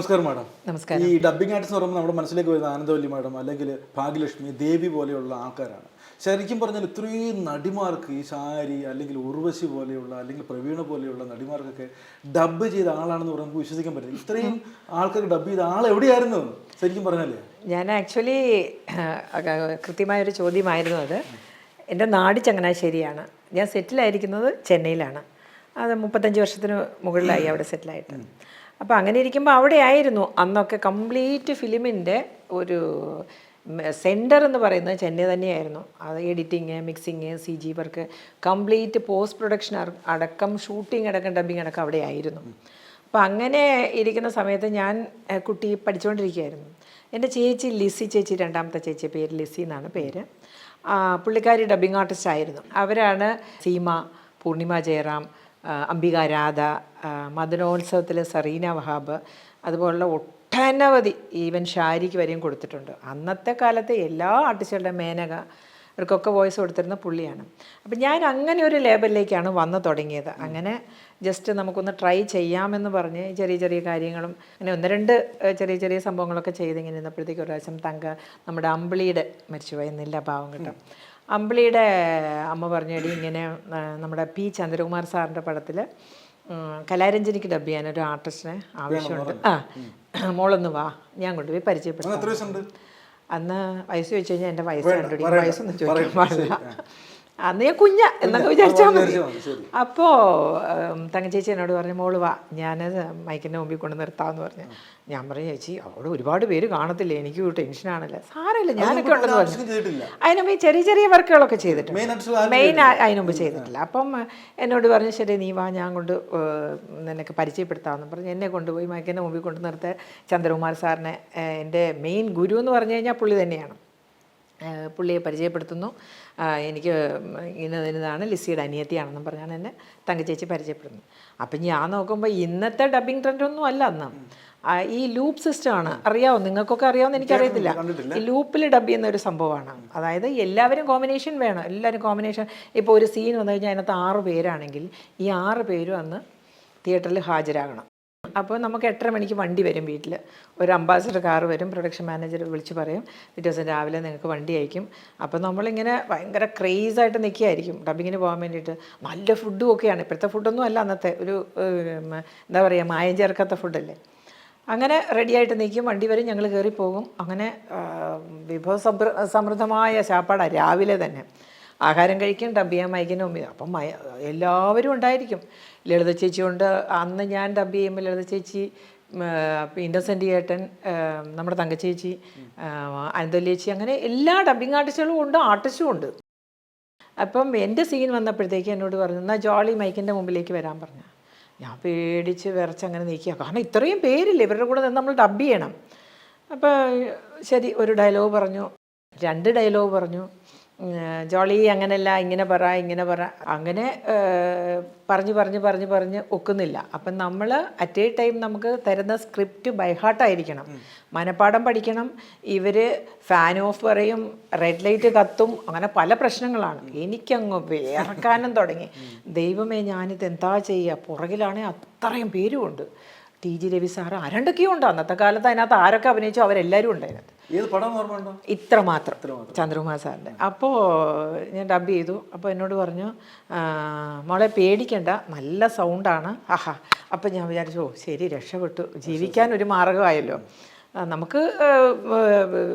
നമസ്കാരം മാഡം. നമസ്കാരം. ഈ ഡബ്ബിംഗ് ആർട്ടിസ്റ്റ് എന്ന് പറയുമ്പോൾ നമ്മുടെ മനസ്സിലേക്ക് വരുന്ന ആനന്ദവല്ലി മാഡം അല്ലെങ്കിൽ ഭാഗ്യലക്ഷ്മി ദേവി പോലെയുള്ള ആൾക്കാരാണ്. ശരിക്കും പറഞ്ഞാൽ ഇത്രയും നടിമാർക്ക് ഈ ശാരി അല്ലെങ്കിൽ ഉർവശി പോലെയുള്ള അല്ലെങ്കിൽ പ്രവീണ പോലെയുള്ള നടിമാർക്കൊക്കെ ഡബ്ബ് ചെയ്ത ആളാണെന്ന് പറയുമ്പോൾ നമുക്ക് വിശ്വസിക്കാൻ പറ്റില്ല. ഇത്രയും ആൾക്കാർക്ക് ഡബ്ബ് ചെയ്ത ആൾ എവിടെയായിരുന്നു? ശരിക്കും പറഞ്ഞല്ലേ ഞാൻ ആക്ച്വലി കൃത്യമായൊരു ചോദ്യമായിരുന്നു അത്. എന്റെ നാട് ചങ്ങനാശ്ശേരിയാണ്. ഞാൻ സെറ്റിലായിരിക്കുന്നത് ചെന്നൈയിലാണ്. അത് മുപ്പത്തഞ്ച് വർഷത്തിന് മുകളിലായി അവിടെ സെറ്റിലായിട്ട് അപ്പോൾ അങ്ങനെ ഇരിക്കുമ്പോൾ അവിടെ ആയിരുന്നു അന്നൊക്കെ കംപ്ലീറ്റ് ഫിലിമിന്റെ ഒരു സെന്റർ എന്ന് പറയുന്നത് ചെന്നൈ തന്നെയായിരുന്നു. അത് editing mixing C G work complete post production അടക്കം ഷൂട്ടിംഗ് അടക്കം ഡബിങ് അടക്കം അവിടെ ആയിരുന്നു. അപ്പോൾ അങ്ങനെ ഇരിക്കുന്ന സമയത്ത് ഞാൻ കുട്ടി പഠിച്ചുകൊണ്ടിരിക്കുകയായിരുന്നു എന്റെ ചേച്ചി ലിസി ചേച്ചി രണ്ടാമത്തെ ചേച്ചി പേര് ലിസി എന്നാണ് പേര്. പുള്ളിക്കാരി ഡബിങ് ആർട്ടിസ്റ്റ് ആയിരുന്നു. അവരാണ് സീമ പൂർണിമ ജയറാം അംബിക രാധ മദനോത്സവത്തിൽ സറീന വഹാബ് അതുപോലുള്ള ഒട്ടനവധി ഈവൻ ഷാരിക്ക് വരെയും കൊടുത്തിട്ടുണ്ട്. അന്നത്തെ കാലത്തെ എല്ലാ ആർട്ടിസ്റ്റുകളുടെ മേനക ഇവർക്കൊക്കെ വോയിസ് കൊടുത്തിരുന്ന പുള്ളിയാണ്. അപ്പം ഞാൻ അങ്ങനെ ഒരു ലേബലിലേക്കാണ് വന്നു തുടങ്ങിയത്. അങ്ങനെ ജസ്റ്റ് നമുക്കൊന്ന് ട്രൈ ചെയ്യാമെന്ന് പറഞ്ഞ് ചെറിയ ചെറിയ കാര്യങ്ങളും അങ്ങനെ ഒന്ന് രണ്ട് ചെറിയ ചെറിയ സംഭവങ്ങളൊക്കെ ചെയ്തിങ്ങനെ ഇന്നപ്പോഴത്തേക്ക് ഒരു പ്രാവശ്യം തങ്ക നമ്മുടെ അമ്പിളിയുടെ മരിച്ചുപോയി ഭാവം കേട്ടോ. അമ്പിളിയുടെ അമ്മ പറഞ്ഞടി ഇങ്ങനെ നമ്മുടെ പി ചന്ദ്രകുമാർ സാറിന്റെ പടത്തിൽ കലാരഞ്ജനിക്ക് ഡബ് ചെയ്യാൻ ഒരു ആർട്ടിസ്റ്റിനെ ആവശ്യമുണ്ട്. ആ മോളൊന്ന് വാ ഞാൻ കൊണ്ടുപോയി വയസ്സുണ്ട്? അന്ന് വയസ്സ് ചോദിച്ചു കഴിഞ്ഞാൽ എന്റെ വയസ്സ് കണ്ടുപിടിക്കും വയസ്സൊന്നും ചോദിക്കാൻ പാടില്ല. അന്ന് ഞാൻ കുഞ്ഞ. എന്നൊക്കെ വിചാരിച്ചാൽ മതി. അപ്പോ തങ്ങ ചേച്ചി അപ്പോൾ തങ്കച്ചേച്ചി എന്നോട് പറഞ്ഞു മോൾ വാ ഞാൻ മൈക്കിന്റെ മുമ്പിൽ കൊണ്ട് നിർത്താമെന്ന് പറഞ്ഞു. ഞാൻ പറഞ്ഞു ചേച്ചി അവിടെ ഒരുപാട് പേര് കാണത്തില്ല? എനിക്ക് ടെൻഷനാണല്ലോ സാരമില്ല ഞാനൊക്കെ ഉണ്ടെന്ന് പറഞ്ഞു. അതിനു മുമ്പ് ചെറിയ ചെറിയ വർക്കുകളൊക്കെ ചെയ്തിട്ടുണ്ട്. മെയിൻ മുമ്പ് ചെയ്തിട്ടില്ല. അപ്പം എന്നോട് പറഞ്ഞു ശരി നീ വാ ഞാൻ കൊണ്ട് നിനക്ക് പരിചയപ്പെടുത്താമെന്ന് പറഞ്ഞു. എന്നെ കൊണ്ടുപോയി മൈക്കിന്റെ മുമ്പിൽ കൊണ്ട് നിർത്ത ചന്ദ്രകുമാർ സാറിനെ എന്റെ എന്റെ മെയിൻ ഗുരു എന്ന് പറഞ്ഞു കഴിഞ്ഞാൽ പുള്ളി തന്നെയാണ്. പുള്ളിയെ പരിചയപ്പെടുത്തുന്നു. എനിക്ക് ഇന്നത് ഇന്നതാണ് ലിസിയുടെ അനിയത്തിയാണെന്നും പറഞ്ഞാണ് എന്നെ തങ്കച്ചേച്ചി പരിചയപ്പെടുന്നത്. അപ്പം ഞാൻ നോക്കുമ്പോൾ ഇന്നത്തെ ഡബിങ് ട്രെൻഡൊന്നും അല്ല അന്ന്. ഈ ലൂപ്പ് സിസ്റ്റം ആണ്. അറിയാവോ? നിങ്ങൾക്കൊക്കെ അറിയാവുന്ന എനിക്കറിയത്തില്ല. ഈ ലൂപ്പിൽ ഡബ് ചെയ്യുന്ന ഒരു സംഭവമാണ്. അതായത് എല്ലാവരും കോമ്പിനേഷൻ വേണം. എല്ലാവരും കോമ്പിനേഷൻ. ഇപ്പോൾ ഒരു സീൻ വന്നു കഴിഞ്ഞാൽ അതിനകത്ത് ആറ് പേരാണെങ്കിൽ ഈ ആറ് പേരും അന്ന് തിയേറ്ററിൽ ഹാജരാകണം. അപ്പോൾ നമുക്ക് എട്ടര മണിക്ക് വണ്ടി വരും വീട്ടിൽ ഒരു അംബാസഡർ കാർ വരും പ്രൊഡക്ഷൻ മാനേജർ വിളിച്ച് പറയും പിറ്റേ ദിവസം രാവിലെ നിങ്ങൾക്ക് വണ്ടി അയക്കും. അപ്പോൾ നമ്മളിങ്ങനെ ഭയങ്കര ക്രേസായിട്ട് നിൽക്കുകയായിരിക്കും ഡബിങ്ങിന് പോകാൻ വേണ്ടിയിട്ട്. നല്ല ഫുഡും ഒക്കെയാണ് ഇപ്പോഴത്തെ ഫുഡൊന്നും അല്ല അന്നത്തെ ഒരു എന്താ പറയുക മായം ചേർക്കാത്ത ഫുഡല്ലേ അങ്ങനെ റെഡിയായിട്ട് നിൽക്കും വണ്ടി വരും ഞങ്ങൾ കയറി പോകും. അങ്ങനെ വിഭവ സമൃ സമൃദ്ധമായ ചാപ്പാടാണ് രാവിലെ തന്നെ. ആഹാരം കഴിക്കും ഡബ് ചെയ്യാൻ മൈക്കിന് മുമ്പിൽ. അപ്പം മയ എല്ലാവരും ഉണ്ടായിരിക്കും. ലളിത ചേച്ചി ഉണ്ട് അന്ന് ഞാൻ ഡബ് ചെയ്യുമ്പോൾ ലളിത ചേച്ചി ഇൻഡസെന്റ് ഏട്ടൻ നമ്മുടെ തങ്കച്ചേച്ചി അനന്തലി ചേച്ചി അങ്ങനെ എല്ലാ ഡബിങ് ആർട്ടിസ്റ്റുകളും ഉണ്ട് ആർട്ടിസ്റ്റും ഉണ്ട്. അപ്പം എന്റെ സീൻ വന്നപ്പോഴത്തേക്ക് എന്നോട് പറഞ്ഞു എന്നാൽ ജോളി മൈക്കിന്റെ മുമ്പിലേക്ക് വരാൻ പറഞ്ഞു. ഞാൻ പേടിച്ച് വിറച്ച് അങ്ങനെ നിൽക്കുക കാരണം ഇത്രയും പേരില്ല ഇവരുടെ കൂടെ നിന്ന് നമ്മൾ ഡബ് ചെയ്യണം. അപ്പോൾ ശരി ഒരു ഡയലോഗ് പറഞ്ഞു. രണ്ട് ഡയലോഗ് പറഞ്ഞു. ജോളി അങ്ങനല്ല ഇങ്ങനെ പറ ഇങ്ങനെ പറ. അങ്ങനെ പറഞ്ഞു പറഞ്ഞ് പറഞ്ഞ് പറഞ്ഞ് ഒക്കുന്നില്ല. അപ്പം നമ്മൾ അറ്റ് എ ടൈം നമുക്ക് തരുന്ന സ്ക്രിപ്റ്റ് ബൈഹാർട്ടായിരിക്കണം മനപ്പാഠം പഠിക്കണം. ഇവർ ഫാൻ ഓഫ് പറയും റെഡ് ലൈറ്റ് കത്തും അങ്ങനെ പല പ്രശ്നങ്ങളാണ്. എനിക്കങ്ങ് വേർക്കാനും തുടങ്ങി. ദൈവമേ ഞാനിത് എന്താ ചെയ്യുക പുറകിലാണെങ്കിൽ അത്രയും പേരുമുണ്ട്. ടി ജി രവി സാറ് ആരണ്ടൊക്കെയോ ഉണ്ട്. അന്നത്തെ കാലത്ത് അതിനകത്ത് ആരൊക്കെ അഭിനയിച്ചോ അവരെല്ലാവരും ഉണ്ട് അതിനകത്ത് ഏത് പടം ഓർമ്മയുണ്ടോ ഇത്ര മാത്രം ചന്ദ്രകുമാർ സാറിന്റെ. അപ്പോൾ ഞാൻ ഡബ് ചെയ്തു. അപ്പോൾ എന്നോട് പറഞ്ഞു "ആ, മോളെ പേടിക്കണ്ട. നല്ല സൗണ്ടാണ്. ആഹാ. അപ്പം ഞാൻ വിചാരിച്ചു ഓ ശരി രക്ഷപ്പെട്ടു. ജീവിക്കാൻ ഒരു മാർഗമായല്ലോ നമുക്ക്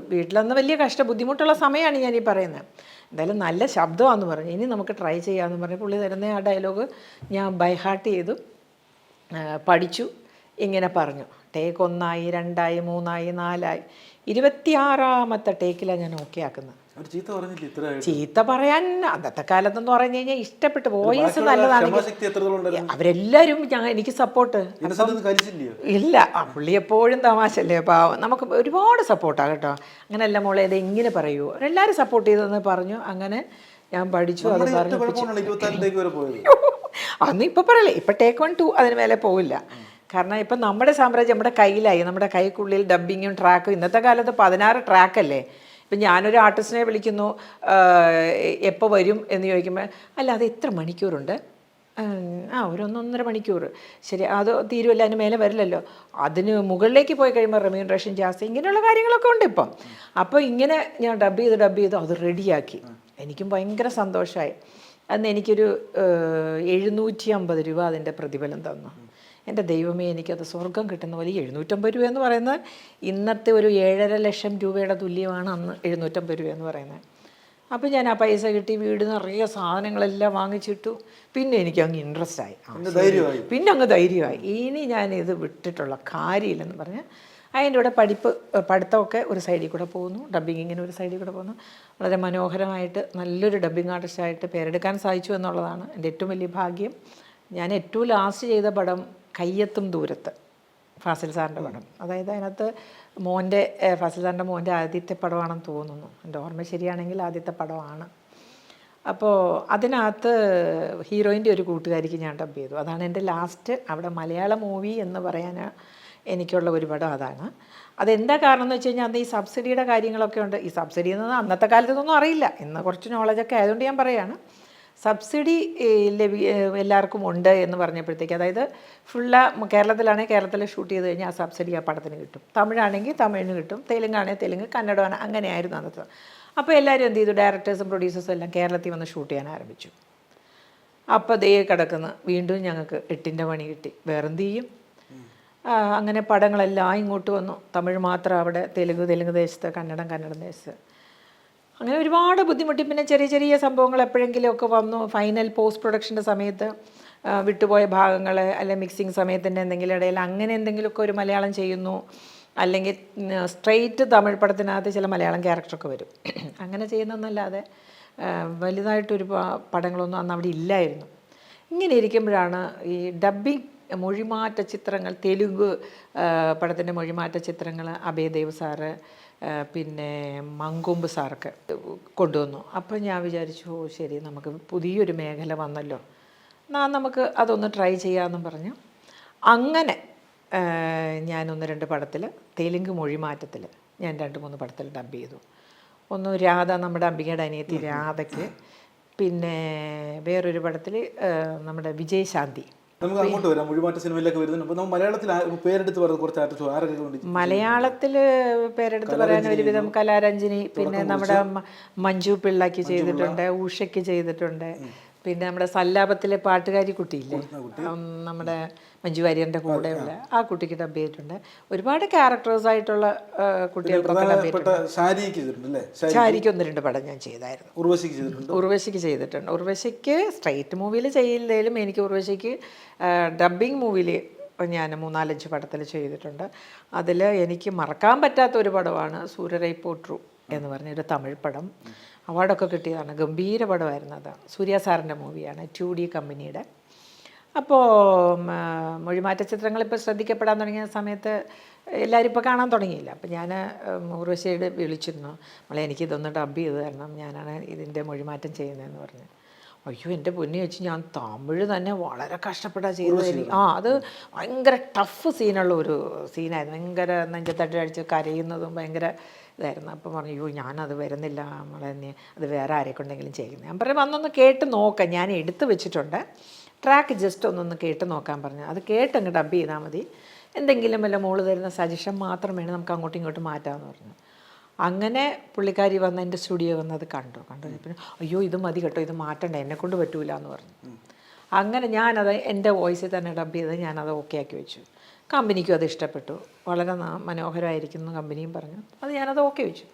വീട്ടിലന്ന് വലിയ കഷ്ട ബുദ്ധിമുട്ടുള്ള സമയമാണ് ഞാൻ ഈ പറയുന്നത്. എന്തായാലും നല്ല ശബ്ദമാണെന്ന് പറഞ്ഞു. ഇനി നമുക്ക് ട്രൈ ചെയ്യാമെന്ന് പറഞ്ഞു. പുള്ളി തരുന്ന ആ ഡയലോഗ് ഞാൻ ബൈഹാർട്ട് ചെയ്തു. പഠിച്ചു. ഇങ്ങനെ പറഞ്ഞു. ടേക്ക് ഒന്നായി രണ്ടായി മൂന്നായി നാലായി. ഇരുപത്തിയാറാമത്തെ ടേക്കിലാണ് ഞാൻ ഓക്കെ ആക്കുന്നത്. ചീത്ത പറയാൻ അന്നത്തെ കാലത്തെന്ന് പറഞ്ഞു കഴിഞ്ഞാൽ ഇഷ്ടപ്പെട്ട്. വോയിസ് നല്ലതാണ്. അവരെല്ലാവരും ഞാൻ എനിക്ക് സപ്പോർട്ട് ഇല്ല. ആ പുള്ളി എപ്പോഴും തമാശല്ലേ പാവം. നമുക്ക് ഒരുപാട് സപ്പോർട്ടാണ് കേട്ടോ. അങ്ങനെയല്ല മോളെ ഇത് ഇങ്ങനെ പറയൂ. അവരെല്ലാവരും സപ്പോർട്ട് ചെയ്തെന്ന് പറഞ്ഞു. അങ്ങനെ ഞാൻ പഠിച്ചു അത് പറഞ്ഞു അന്ന് ഇപ്പൊ പറയല്ലേ ഇപ്പൊ ടേക്ക് വൺ ടു അതിന് മേലെ പോവില്ല. കാരണം ഇപ്പം നമ്മുടെ സാമ്രാജ്യം നമ്മുടെ കയ്യിലായി. നമ്മുടെ കൈക്കുള്ളിൽ ഡബ്ബിങ്ങും ട്രാക്കും ഇന്നത്തെ കാലത്ത് പതിനാറ് ട്രാക്കല്ലേ ഇപ്പം ഞാനൊരു ആർട്ടിസ്റ്റിനെ വിളിക്കുന്നു എപ്പോൾ വരും എന്ന് ചോദിക്കുമ്പോൾ അല്ല അത് എത്ര മണിക്കൂറുണ്ട്? ആ ഒരു ഒന്നൊന്നര മണിക്കൂർ. ശരി അത് തീരുമല്ല അതിന് മേലെ വരില്ലല്ലോ. അതിന് മുകളിലേക്ക് പോയി കഴിയുമ്പോൾ റെമ്യൂണറേഷൻ ജാസ്തി ഇങ്ങനെയുള്ള കാര്യങ്ങളൊക്കെ ഉണ്ട് ഇപ്പം. അപ്പോൾ ഇങ്ങനെ ഞാൻ ഡബ് ചെയ്ത് ഡബ് ചെയ്ത് അത് റെഡിയാക്കി എനിക്കും ഭയങ്കര സന്തോഷമായി അന്ന് എനിക്കൊരു എഴുന്നൂറ്റി അമ്പത് രൂപ അതിന്റെ പ്രതിഫലം തന്നു. എന്റെ ദൈവമേ എനിക്കത് സ്വർഗം കിട്ടുന്ന വലിയ എഴുന്നൂറ്റമ്പത് രൂപ എന്ന് പറയുന്നത് ഇന്നത്തെ ഒരു ഏഴര ലക്ഷം രൂപയുടെ തുല്യമാണ് അന്ന് എഴുന്നൂറ്റമ്പത് രൂപ എന്ന് പറയുന്നത്. അപ്പോൾ ഞാൻ ആ പൈസ കിട്ടി വീട് നിറയെ സാധനങ്ങളെല്ലാം വാങ്ങിച്ചിട്ടു. പിന്നെ എനിക്ക് അങ്ങ് ഇൻട്രസ്റ്റ് ആയി. പിന്നെ അങ്ങ് ധൈര്യമായി. ഇനി ഞാൻ ഇത് വിട്ടിട്ടുള്ള കാര്യമില്ലെന്ന് പറഞ്ഞ് അതിന്റെ കൂടെ പഠിപ്പ് പഠിത്തമൊക്കെ ഒരു സൈഡിൽ കൂടെ പോകുന്നു. ഡബ്ബിങ്ങിങ്ങനെ ഒരു സൈഡിൽ കൂടെ പോകുന്നു. വളരെ മനോഹരമായിട്ട് നല്ലൊരു ഡബ്ബിങ് ആർട്ടിസ്റ്റായിട്ട് പേരെടുക്കാൻ സാധിച്ചു എന്നുള്ളതാണ് എന്റെ ഏറ്റവും വലിയ ഭാഗ്യം. ഞാൻ ഏറ്റവും ലാസ്റ്റ് ചെയ്ത പടം കയ്യെത്തും ദൂരത്ത് ഫാസിൽ സാറിന്റെ പടം. അതായത് അതിനകത്ത് മോന്റെ ഫാസിൽ സാറിന്റെ മോന്റെ ആദ്യത്തെ പടമാണെന്ന് തോന്നുന്നു. എന്റെ ഓർമ്മ ശരിയാണെങ്കിൽ ആദ്യത്തെ പടമാണ്. അപ്പോൾ അതിനകത്ത് ഹീറോയിന്റെ ഒരു കൂട്ടുകാരിക്ക് ഞാൻ ഡബ് ചെയ്തു. അതാണ് എന്റെ ലാസ്റ്റ് അവിടെ മലയാള മൂവി എന്ന് പറയാൻ എനിക്കുള്ള ഒരു പടം അതാണ്. അതെന്താ കാരണം എന്ന് വെച്ച് കഴിഞ്ഞാൽ അന്ന് ഈ സബ്സിഡിയുടെ കാര്യങ്ങളൊക്കെ ഉണ്ട്. ഈ സബ്സിഡി എന്ന് അന്നത്തെ കാലത്തൊന്നും അറിയില്ല. ഇന്ന് കുറച്ച് നോളജൊക്കെ ആയതുകൊണ്ട് ഞാൻ പറയുകയാണ് സബ്സിഡി ലഭി എല്ലാവർക്കും ഉണ്ട് എന്ന് പറഞ്ഞപ്പോഴത്തേക്ക് അതായത് ഫുള്ള കേരളത്തിലാണെങ്കിൽ കേരളത്തിൽ ഷൂട്ട് ചെയ്ത് കഴിഞ്ഞാൽ ആ സബ്സിഡി ആ പടത്തിന് കിട്ടും. തമിഴാണെങ്കിൽ തമിഴിന് കിട്ടും തെലുങ്കാണെങ്കിൽ തെലുങ്ക് കന്നഡമാണ് അങ്ങനെയായിരുന്നു അന്നത്തെ. അപ്പോൾ എല്ലാവരും എന്ത് ചെയ്തു? ഡയറക്ടേഴ്സും പ്രൊഡ്യൂസേഴ്സും എല്ലാം കേരളത്തിൽ വന്ന് ഷൂട്ട് ചെയ്യാൻ ആരംഭിച്ചു. അപ്പോൾ ദേ കിടക്കുന്ന. വീണ്ടും ഞങ്ങൾക്ക് എട്ടിന്റെ പണി കിട്ടി. വേറെന്ത് ചെയ്യും? അങ്ങനെ പടങ്ങളെല്ലാം ഇങ്ങോട്ട് വന്നു. തമിഴ് മാത്രം അവിടെ തെലുങ്ക് തെലുങ്ക് ദേശത്ത് കന്നഡം കന്നഡം ദേശത്ത്. അങ്ങനെ ഒരുപാട് ബുദ്ധിമുട്ടി. പിന്നെ ചെറിയ ചെറിയ സംഭവങ്ങൾ എപ്പോഴെങ്കിലും ഒക്കെ വന്നു. ഫൈനൽ പോസ്റ്റ് പ്രൊഡക്ഷന്റെ സമയത്ത് വിട്ടുപോയ ഭാഗങ്ങൾ അല്ലെങ്കിൽ മിക്സിങ് സമയത്തിന്റെ എന്തെങ്കിലും ഇടയിൽ അങ്ങനെ എന്തെങ്കിലുമൊക്കെ ഒരു മലയാളം ചെയ്യുന്നു. അല്ലെങ്കിൽ സ്ട്രെയിറ്റ് തമിഴ് പടത്തിനകത്ത് ചില മലയാളം ക്യാരക്ടറൊക്കെ വരും. അങ്ങനെ ചെയ്യുന്നതെന്നല്ലാതെ വലുതായിട്ടൊരു പടങ്ങളൊന്നും അന്ന് അവിടെ ഇല്ലായിരുന്നു. ഇങ്ങനെ ഇരിക്കുമ്പോഴാണ് ഈ ഡബ്ബിങ് മൊഴിമാറ്റ ചിത്രങ്ങൾ തെലുങ്ക് പടത്തിന്റെ മൊഴിമാറ്റ ചിത്രങ്ങൾ അഭയദേവ് സാറ് പിന്നെ മങ്കൊമ്പ് സാറൊക്കെ കൊണ്ടുവന്നു. അപ്പോൾ ഞാൻ വിചാരിച്ചു "ഓ, ശരി നമുക്ക് പുതിയൊരു മേഖല വന്നല്ലോ. എന്നാ നമുക്ക് അതൊന്ന് ട്രൈ ചെയ്യാമെന്നും പറഞ്ഞു. അങ്ങനെ ഞാൻ ഒന്ന് രണ്ട് പടത്തിൽ തെലുങ്ക് മൊഴിമാറ്റത്തിൽ ഞാൻ രണ്ട് മൂന്ന് പടത്തിൽ ഡബ് ചെയ്തു. ഒന്ന് രാധ നമ്മുടെ അംബികയുടെ അനിയത്തി രാധയ്ക്ക്. പിന്നെ വേറൊരു പടത്തിൽ നമ്മുടെ വിജയശാന്തി. നമുക്ക് അങ്ങോട്ട് വരാം. മുഴുമാറ്റ സിനിമയിലൊക്കെ വരുന്നുണ്ട്. അപ്പോൾ നമ്മൾ മലയാളത്തിൽ പേരെടുത്ത് പറയുന്ന കുറച്ച് ആർട്ടിസ്റ്റ് ആരൊക്കെ മലയാളത്തിൽ പേരെടുത്ത് പറയാൻ ഒരുവിധം കലാരഞ്ജിനി പിന്നെ നമ്മുടെ മഞ്ജു പിള്ളയ്ക്ക് ചെയ്തിട്ടുണ്ട് ഉഷയ്ക്ക് ചെയ്തിട്ടുണ്ട്. പിന്നെ നമ്മുടെ സല്ലാപത്തിലെ പാട്ടുകാരി കുട്ടിയില്ലേ? നമ്മുടെ മഞ്ജു വാര്യറിന്റെ കൂടെയുള്ള ആ. കുട്ടിക്ക് ഡബ് ചെയ്തിട്ടുണ്ട് ഒരുപാട് ക്യാരക്ടേഴ്സ് ആയിട്ടുള്ള കുട്ടികൾക്കൊക്കെ ഷാരിക്ക് ഒന്ന് രണ്ട് പടം ഞാൻ ചെയ്തായിരുന്നു. ഉർവശിക്ക് ചെയ്തിട്ടുണ്ട്? ഉർവശിക്ക് ചെയ്തിട്ടുണ്ട്. ഉർവശിക്ക് സ്ട്രൈറ്റ് മൂവിയിൽ ചെയ്യില്ലേലും എനിക്ക് ഉർവശിക്ക് ഡബിങ് മൂവിയിൽ ഞാൻ മൂന്നാലഞ്ച് പടത്തിൽ ചെയ്തിട്ടുണ്ട്. അതിൽ എനിക്ക് മറക്കാൻ പറ്റാത്ത ഒരു പടമാണ് സൂര്യരൈ പോട്രു എന്ന് പറഞ്ഞ ഒരു തമിഴ് പടം. അവാർഡൊക്കെ കിട്ടിയതാണ്. ഗംഭീര പടമായിരുന്നു അത്. സൂര്യ സാറിന്റെ മൂവിയാണ് ടു ഡി കമ്പനിയുടെ. അപ്പോൾ മൊഴിമാറ്റ ചിത്രങ്ങൾ ഇപ്പോൾ ശ്രദ്ധിക്കപ്പെടാൻ തുടങ്ങിയ സമയത്ത് എല്ലാവരും ഇപ്പോൾ കാണാൻ തുടങ്ങിയില്ല. അപ്പോൾ ഞാൻ ഉർവശിയുടെ വിളിച്ചിരുന്നു. മോളെ എനിക്കിതൊന്ന് ഡബ് ചെയ്ത് തരണം. ഞാനാണ് ഇതിന്റെ മൊഴിമാറ്റം ചെയ്യുന്നതെന്ന് പറഞ്ഞു. അയ്യോ എന്റെ പൊന്നി വെച്ച് ഞാൻ തമിഴ് തന്നെ വളരെ കഷ്ടപ്പെട്ടാ ചെയ്തത്. ആ അത് ഭയങ്കര ടഫ് സീനുള്ള ഒരു സീനായിരുന്നു. ഭയങ്കര നെഞ്ചത്തട്ടി അടിച്ച് കരയുന്നതും ഭയങ്കര ഇതായിരുന്നു. അപ്പം പറഞ്ഞു അയ്യോ ഞാനത് വരുന്നില്ല നമ്മളെ അത് വേറെ ആരെക്കൊണ്ടെങ്കിലും ചെയ്യുന്നത് ഞാൻ പറഞ്ഞു വന്നൊന്ന് കേട്ട് നോക്കാം. ഞാൻ എടുത്ത് വെച്ചിട്ടുണ്ട്. ട്രാക്ക് ജസ്റ്റ് ഒന്നൊന്ന് കേട്ട് നോക്കാൻ പറഞ്ഞു. അത് കേട്ടങ്ങ് ഡബ് ചെയ്താൽ മതി. എന്തെങ്കിലും വല്ല മോൾ തരുന്ന സജഷൻ മാത്രം വേണം നമുക്ക് അങ്ങോട്ടും ഇങ്ങോട്ടും മാറ്റാമെന്ന് പറഞ്ഞു. അങ്ങനെ പുള്ളിക്കാരി വന്ന് എന്റെ സ്റ്റുഡിയോ വന്ന് അത് കണ്ടു. കണ്ടു പിന്നെ അയ്യോ ഇത് മതി കേട്ടോ ഇത് മാറ്റണ്ട എന്നെ കൊണ്ട് പറ്റൂല എന്ന് പറഞ്ഞു. അങ്ങനെ ഞാനത് എന്റെ വോയിസിൽ തന്നെ ഡബ് ചെയ്ത് ഞാനത് ഓക്കെ ആക്കി വെച്ചു. കമ്പനിക്കും അത് ഇഷ്ടപ്പെട്ടു. വളരെ മനോഹരമായിരിക്കുന്നു കമ്പനിയും പറഞ്ഞു. അത് ഞാനത് ഓക്കെ വെച്ചു.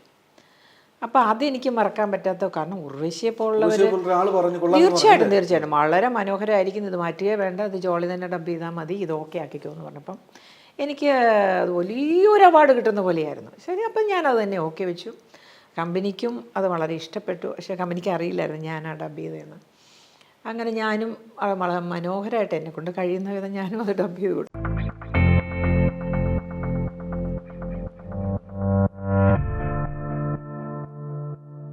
അപ്പോൾ അതെനിക്ക് മറക്കാൻ പറ്റാത്ത കാരണം ഉർവശിയെ പോലുള്ളവർ തീർച്ചയായിട്ടും തീർച്ചയായിട്ടും. വളരെ മനോഹരമായിരിക്കും ഇത്. മാറ്റുകയേ വേണ്ട ഇത് ജോളി തന്നെ ഡബ് ചെയ്താൽ മതി ഇത് ഓക്കെ ആക്കിക്കോ എന്ന് പറഞ്ഞപ്പം എനിക്ക് വലിയൊരു അവാർഡ് കിട്ടുന്ന പോലെയായിരുന്നു. ശരി അപ്പം ഞാനത് തന്നെ ഓക്കെ വെച്ചു. കമ്പനിക്കും അത് വളരെ ഇഷ്ടപ്പെട്ടു. പക്ഷേ കമ്പനിക്ക് അറിയില്ലായിരുന്നു ഞാൻ ആ ഡബ് ചെയ്തതെന്ന്. അങ്ങനെ ഞാനും വളരെ മനോഹരമായിട്ട് എന്നെ കൊണ്ട് കഴിയുന്ന വിധം ഞാനും അത് ഡബ് ചെയ്ത് കൊടുത്തു.